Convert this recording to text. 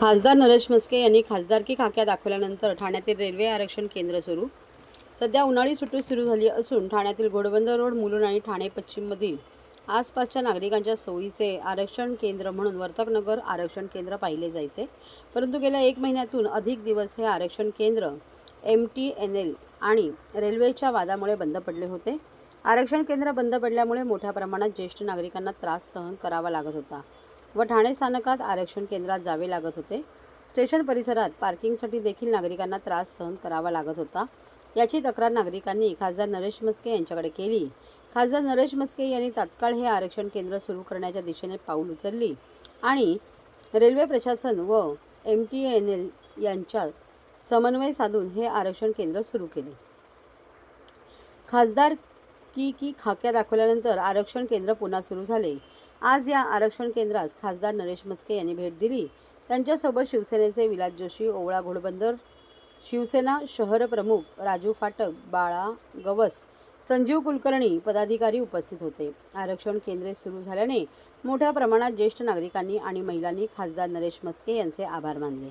खासदार नरेश म्हस्के यांनी खासदारकी खाक्या दाखवल्यानंतर ठाण्यातील रेल्वे आरक्षण केंद्र सुरू. सध्या उन्हाळी सुट्टी सुरू झाली असून ठाण्यातील घोडबंदर रोड मुलुंड आणि ठाणे पश्चिममधील आसपासच्या नागरिकांच्या सोयीचे आरक्षण केंद्र म्हणून वर्तकनगर आरक्षण केंद्र पाहिले जायचे. परंतु गेल्या एक महिन्यातून अधिक दिवस हे आरक्षण केंद्र एम टी एन एल आणि रेल्वेच्या वादामुळे बंद पडले होते. आरक्षण केंद्र बंद पडल्यामुळे मोठ्या प्रमाणात ज्येष्ठ नागरिकांना त्रास सहन करावा लागत होता. व ठाणे स्थानकात आरक्षण केंद्रात जावे लागत होते. स्टेशन परिसरात पार्किंगसाठी देखील नागरिकांना त्रास सहन करावा लागत होता. याची तक्रार नागरिकांनी खासदार नरेश मस्के यांच्याकडे केली. खासदार नरेश मस्के यांनी तात्काळ हे आरक्षण केंद्र सुरू करण्याच्या दिशेने पाऊल उचलली आणि रेल्वे प्रशासन व एम टी एन एल यांच्यात समन्वय साधून हे आरक्षण केंद्र सुरू केले. खासदार की की खाक्या दाखवल्यानंतर आरक्षण केंद्र पुन्हा सुरू झाले. आज या आरक्षण केंद्रास खासदार नरेश मस्के यांनी भेट दिली. त्यांच्यासोबत शिवसेनेचे विलास जोशी ओवळा घोडबंदर शिवसेना शहर प्रमुख राजू फाटक बाळा गवस संजीव कुलकर्णी पदाधिकारी उपस्थित होते. आरक्षण केंद्रे सुरू झाल्याने मोठ्या प्रमाणात ज्येष्ठ नागरिकांनी आणि महिलांनी खासदार नरेश मस्के यांचे आभार मानले.